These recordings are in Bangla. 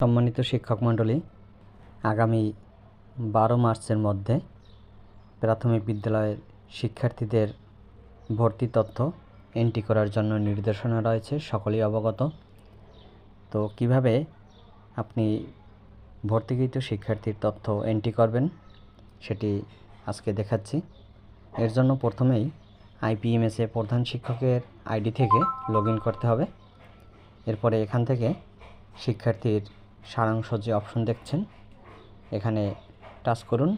সম্মানিত শিক্ষক মণ্ডলী, আগামী বারো মার্চের মধ্যে প্রাথমিক বিদ্যালয়ের শিক্ষার্থীদের ভর্তি তথ্য এন্ট্রি করার জন্য নির্দেশনা রয়েছে, সকলেই অবগত। তো কীভাবে আপনি ভর্তিকৃত শিক্ষার্থীর তথ্য এন্ট্রি করবেন সেটি আজকে দেখাচ্ছি। এর জন্য প্রথমেই আইপিএমএসে প্রধান শিক্ষকের আইডি থেকে লগ করতে হবে। এরপরে এখান থেকে শিক্ষার্থীর সারাংশ যে অপশন দেখছেন, এখানে টাচ করুন।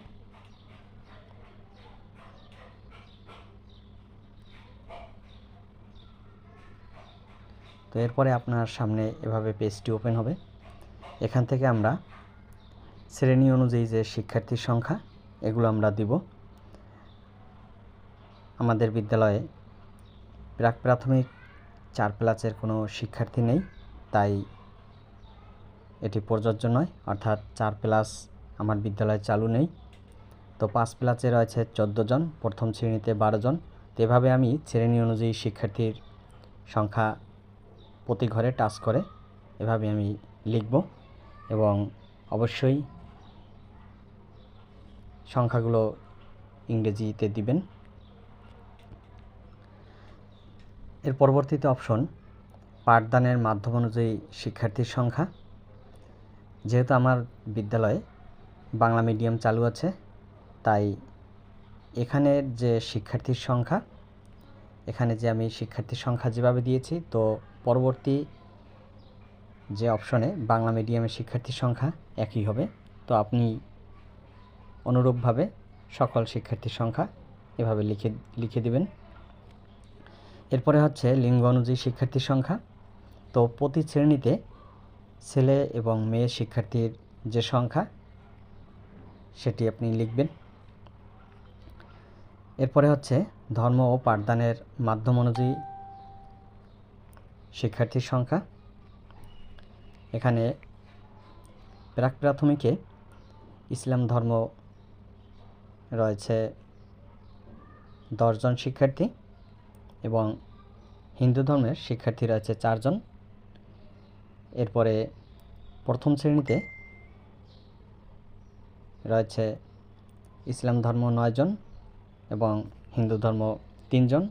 তো এরপরে আপনার সামনে এভাবে পেজটি ওপেন হবে। এখান থেকে আমরা শ্রেণি অনুযায়ী যে শিক্ষার্থীর সংখ্যা, এগুলো আমরা দিব। আমাদের বিদ্যালয়ে প্রাক প্রাথমিক চার ক্লাসের কোনো শিক্ষার্থী নেই, তাই এটি প্রযোজ্য নয়, অর্থাৎ চার প্লাস আমার বিদ্যালয়ে চালু নেই। তো পাঁচ প্লাসে রয়েছে চোদ্দ জন, প্রথম শ্রেণীতে বারো জন। তো এভাবে আমি শ্রেণি অনুযায়ী শিক্ষার্থীর সংখ্যা প্রতি ঘরে টাচ করে এভাবে আমি লিখব এবং অবশ্যই সংখ্যাগুলো ইংরেজিতে দিবেন। এর পরবর্তীতে অপশন পাঠদানের মাধ্যম অনুযায়ী শিক্ষার্থীর সংখ্যা। যেহেতু আমার বিদ্যালয়ে বাংলা মিডিয়াম চালু আছে, তাই এখানের যে শিক্ষার্থীর সংখ্যা, এখানে যে আমি শিক্ষার্থীর সংখ্যা যেভাবে দিয়েছি, তো পরবর্তী যে অপশনে বাংলা মিডিয়ামের শিক্ষার্থীর সংখ্যা একই হবে। তো আপনি অনুরূপভাবে সকল শিক্ষার্থীর সংখ্যা এভাবে লিখে লিখে দিবেন। এরপরে হচ্ছে লিঙ্গ অনুযায়ী শিক্ষার্থীর সংখ্যা। তো প্রতি শ্রেণীতে ছেলে এবং মেয়ে শিক্ষার্থীর যে সংখ্যা, সেটি আপনি লিখবেন। এরপরে হচ্ছে ধর্ম ও পাঠদানের মাধ্যম অনুযায়ী শিক্ষার্থীর সংখ্যা। এখানে প্রাক প্রাথমিকে ইসলাম ধর্ম রয়েছে দশজন শিক্ষার্থী এবং হিন্দু ধর্মের শিক্ষার্থী রয়েছে চারজন। এরপরে প্রথম শ্রেণীতে রয়েছে ইসলাম ধর্ম নয়জন এবং হিন্দু ধর্ম তিনজন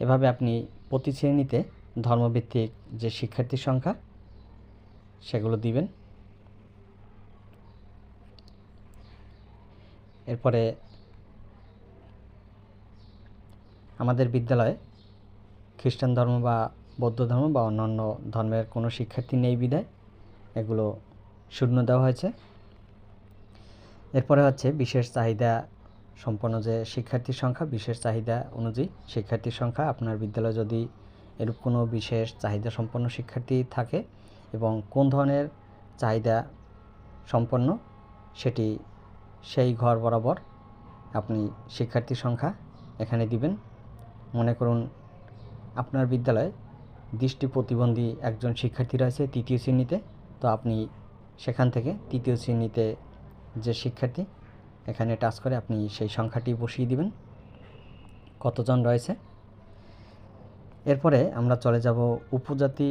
এভাবে আপনি প্রতি শ্রেণীতে ধর্মভিত্তিক যে শিক্ষার্থীর সংখ্যা, সেগুলো দিবেন। এরপরে আমাদের বিদ্যালয়ে খ্রিস্টান ধর্ম বা বৌদ্ধ ধর্ম বা অন্যান্য ধর্মের কোনো শিক্ষার্থী নেই বিদায় এগুলো শূন্য দেওয়া হয়েছে। এরপরে হচ্ছে বিশেষ চাহিদা সম্পন্ন যে শিক্ষার্থীর সংখ্যা, বিশেষ চাহিদা অনুযায়ী শিক্ষার্থীর সংখ্যা। আপনার বিদ্যালয়ে যদি এরূপ কোনো বিশেষ চাহিদা সম্পন্ন শিক্ষার্থী থাকে এবং কোন ধরনের চাহিদা সম্পন্ন, সেটি সেই ঘর বরাবর আপনি শিক্ষার্থীর সংখ্যা এখানে দিবেন। মনে করুন আপনার বিদ্যালয়ে দৃষ্টি প্রতিবন্ধী একজন শিক্ষার্থী রয়েছে তৃতীয় শ্রেণীতে। তো আপনি সেখান থেকে তৃতীয় শ্রেণীতে যে শিক্ষার্থী, এখানে টাচ করে আপনি সেই সংখ্যাটি বসিয়ে দিবেন। কতজন রয়েছে? এরপরে আমরা চলে যাব উপজাতি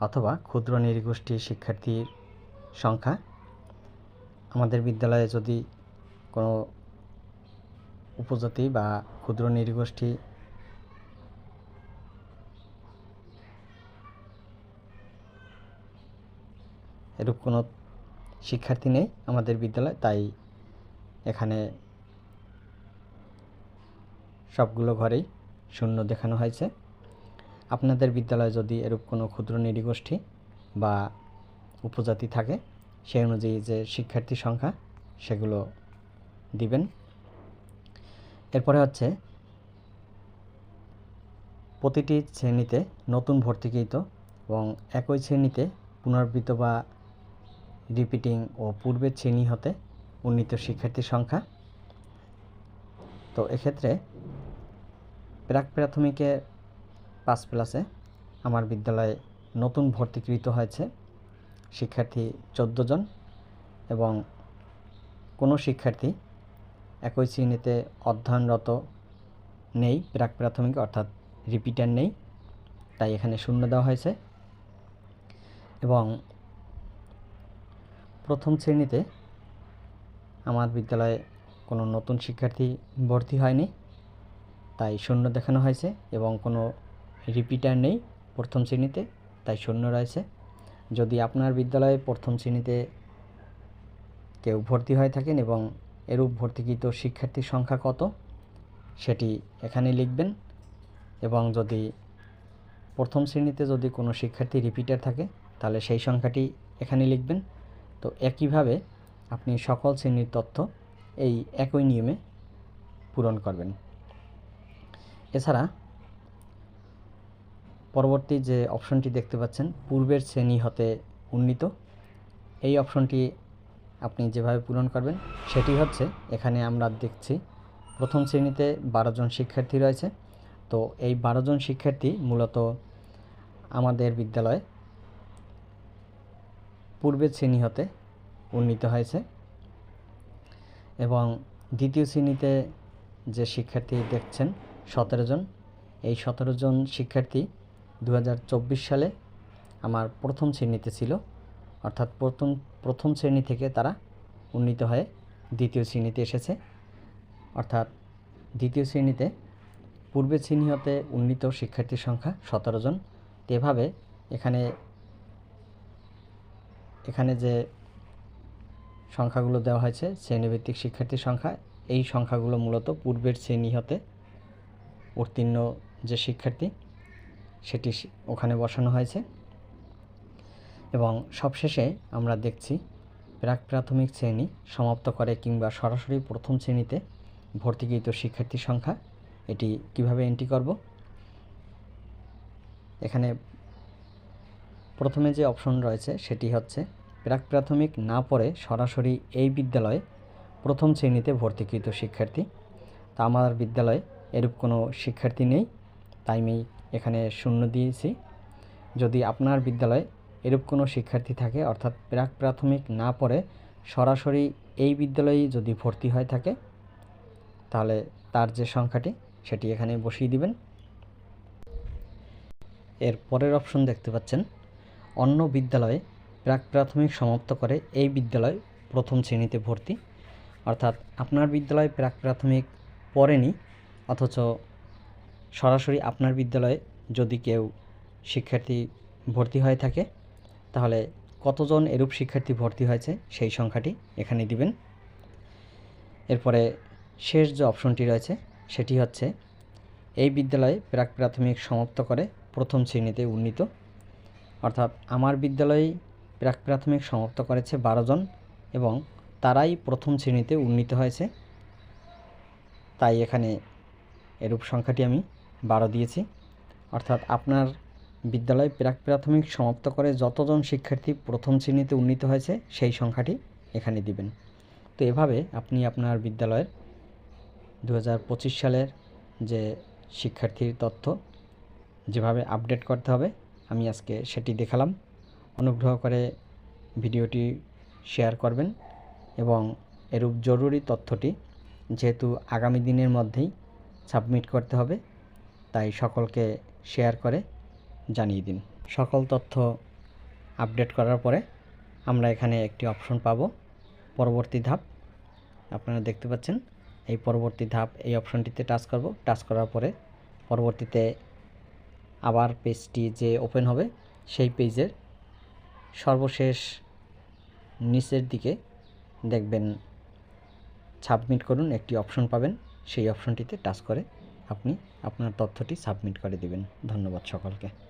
অথবা ক্ষুদ্র নৃগোষ্ঠী শিক্ষার্থীর সংখ্যা। আমাদের বিদ্যালয়ে যদি কোনো উপজাতি বা ক্ষুদ্র নৃগোষ্ঠী এরূপ কোনো শিক্ষার্থী নেই আমাদের বিদ্যালয়, তাই এখানে সবগুলো ঘরেই শূন্য দেখানো হয়েছে। আপনাদের বিদ্যালয়ে যদি এরূপ কোনো ক্ষুদ্র নৃগোষ্ঠী বা উপজাতি থাকে সেই অনুযায়ী যে শিক্ষার্থী সংখ্যা, সেগুলো দিবেন। এরপরে হচ্ছে, প্রতিটি শ্রেণীতে নতুন ভর্তিকৃত এবং একই শ্রেণীতে পুনরাবৃত্ত বা রিপিটিং ও পূর্বের শ্রেণি হতে উন্নীত শিক্ষার্থীর সংখ্যা। তো এক্ষেত্রে প্রাক প্রাথমিকে পাঁচ প্লাসে আমার বিদ্যালয়ে নতুন ভর্তিকৃত হয়েছে। শিক্ষার্থী চোদ্দ জন এবং কোনো শিক্ষার্থী একই শ্রেণীতে অধ্যয়নরত নেই, প্রাক প্রাথমিক অর্থাৎ রিপিটার নেই। তাই এখানে শূন্য দেওয়া হয়েছে। এবং প্রথম শ্রেণীতে আমার বিদ্যালয়ে কোনো নতুন শিক্ষার্থী ভর্তি হয়নি। তাই শূন্য দেখানো হয়েছে এবং কোনো রিপিটার নেই প্রথম শ্রেণীতে, তাই শূন্য রয়েছে। যদি আপনার বিদ্যালয়ে প্রথম শ্রেণীতে কেউ ভর্তি হয়ে থাকেন এবং এরূপ ভর্তিকৃত শিক্ষার্থীর সংখ্যা কত, সেটি এখানে লিখবেন এবং যদি প্রথম শ্রেণীতে যদি কোনো শিক্ষার্থী রিপিটার থাকে, তাহলে সেই সংখ্যাটি এখানে লিখবেন। তো একইভাবে আপনি সকল শ্রেণির তথ্য এই একই নিয়মে পূরণ করবেন। এছাড়া পরবর্তী যে অপশনটি দেখতে পাচ্ছেন, পূর্বের শ্রেণি হতে উন্নীত, এই অপশনটি আপনি যেভাবে পূরণ করবেন, সেটি হচ্ছে এখানে আমরা দেখছি প্রথম শ্রেণীতে বারো জন শিক্ষার্থী রয়েছে। তো এই বারো জন শিক্ষার্থী মূলত আমাদের বিদ্যালয়ে পূর্বের শ্রেণি হতে উন্নীত হয়েছে এবং দ্বিতীয় শ্রেণীতে যে শিক্ষার্থী দেখছেন সতেরো জন, এই সতেরো জন শিক্ষার্থী দু হাজার চব্বিশ সালে আমার প্রথম শ্রেণীতে ছিল। অর্থাৎ প্রথম প্রথম শ্রেণি থেকে তারা উন্নীত হয়ে দ্বিতীয় শ্রেণীতে এসেছে। অর্থাৎ দ্বিতীয় শ্রেণীতে পূর্বের শ্রেণি হতে উন্নীত শিক্ষার্থীর সংখ্যা সতেরো জন। এভাবে এখানে এখানে যে সংখ্যাগুলো দেওয়া হয়েছে, শ্রেণীভিত্তিক শিক্ষার্থীর সংখ্যা, এই সংখ্যাগুলো মূলত পূর্বের শ্রেণি হতে উত্তীর্ণ যে শিক্ষার্থী, সেটি ওখানে বসানো হয়েছে। এবং সবশেষে আমরা দেখছি প্রাক প্রাথমিক শ্রেণি সমাপ্ত করে কিংবা সরাসরি প্রথম শ্রেণীতে ভর্তিকৃত শিক্ষার্থীর সংখ্যা, এটি কীভাবে এন্ট্রি করব? এখানে প্রথমে যে অপশন রয়েছে, সেটি হচ্ছে প্রাক প্রাথমিক না পড়ে সরাসরি এই বিদ্যালয়ে প্রথম শ্রেণীতে ভর্তিকৃত শিক্ষার্থী। তা আমার বিদ্যালয়ে এরূপ কোনো শিক্ষার্থী নেই, তাই আমি এখানে শূন্য দিয়েছি। যদি আপনার বিদ্যালয়ে এরূপ কোনো শিক্ষার্থী থাকে, অর্থাৎ প্রাক প্রাথমিক না পড়ে সরাসরি এই বিদ্যালয়ে যদি ভর্তি হয়ে থাকে, তাহলে তার যে সংখ্যাটি, সেটি এখানে বসিয়ে দিবেন। এর পরের অপশন দেখতে পাচ্ছেন, অন্য বিদ্যালয়ে প্রাক প্রাথমিক সমাপ্ত করে এই বিদ্যালয় প্রথম শ্রেণীতে ভর্তি। অর্থাৎ আপনার বিদ্যালয় প্রাক প্রাথমিক পড়েনি, অথচ সরাসরি আপনার বিদ্যালয়ে যদি কেউ শিক্ষার্থী ভর্তি হয়ে থাকে, তাহলে কতজন এরূপ শিক্ষার্থী ভর্তি হয়েছে সেই সংখ্যাটি এখানে দিবেন। এরপরে শেষ যে অপশনটি রয়েছে, সেটি হচ্ছে এই বিদ্যালয়ে প্রাক প্রাথমিক সমাপ্ত করে প্রথম শ্রেণীতে উন্নীত। অর্থাৎ আমার বিদ্যালয়ে প্রাক প্রাথমিক সমাপ্ত করেছে বারো জন এবং তারাই প্রথম শ্রেণীতে উন্নীত হয়েছে। তাই এখানে এরূপ সংখ্যাটি আমি বারো দিয়েছি। অর্থাৎ আপনার বিদ্যালয় প্রাক প্রাথমিক সমাপ্ত করে যতজন শিক্ষার্থী প্রথম শ্রেণীতে উন্নীত হয়েছে, সেই সংখ্যাটি এখানে দিবেন। তো এভাবে আপনি আপনার বিদ্যালয়ের দু হাজার পঁচিশ সালের যে শিক্ষার্থীর তথ্য যেভাবে আপডেট করতে হবে, আমি আজকে সেটি দেখালাম। অনুগ্রহ করে ভিডিওটি শেয়ার করবেন এবং এরূপ জরুরি তথ্যটি যেহেতু আগামী দিনের মধ্যেই সাবমিট করতে হবে, তাই সকলকে শেয়ার করে জানিয়ে দিন। সকল তথ্য আপডেট করার পরে আমরা এখানে একটি অপশন পাব, পরবর্তী ধাপ। আপনারা দেখতে পাচ্ছেন, এই পরবর্তী ধাপ, এই অপশনটিতে টাচ করব। টাচ করার পরে পরবর্তীতে আবার পেজটি যে ওপেন হবে, সেই পেজের সর্বশেষ নিচের দিকে দেখবেন, সাবমিট করুন, একটি অপশন পাবেন। সেই অপশনটিতে টাচ করে আপনি আপনার তথ্যটি সাবমিট করে দিবেন। ধন্যবাদ সকলকে।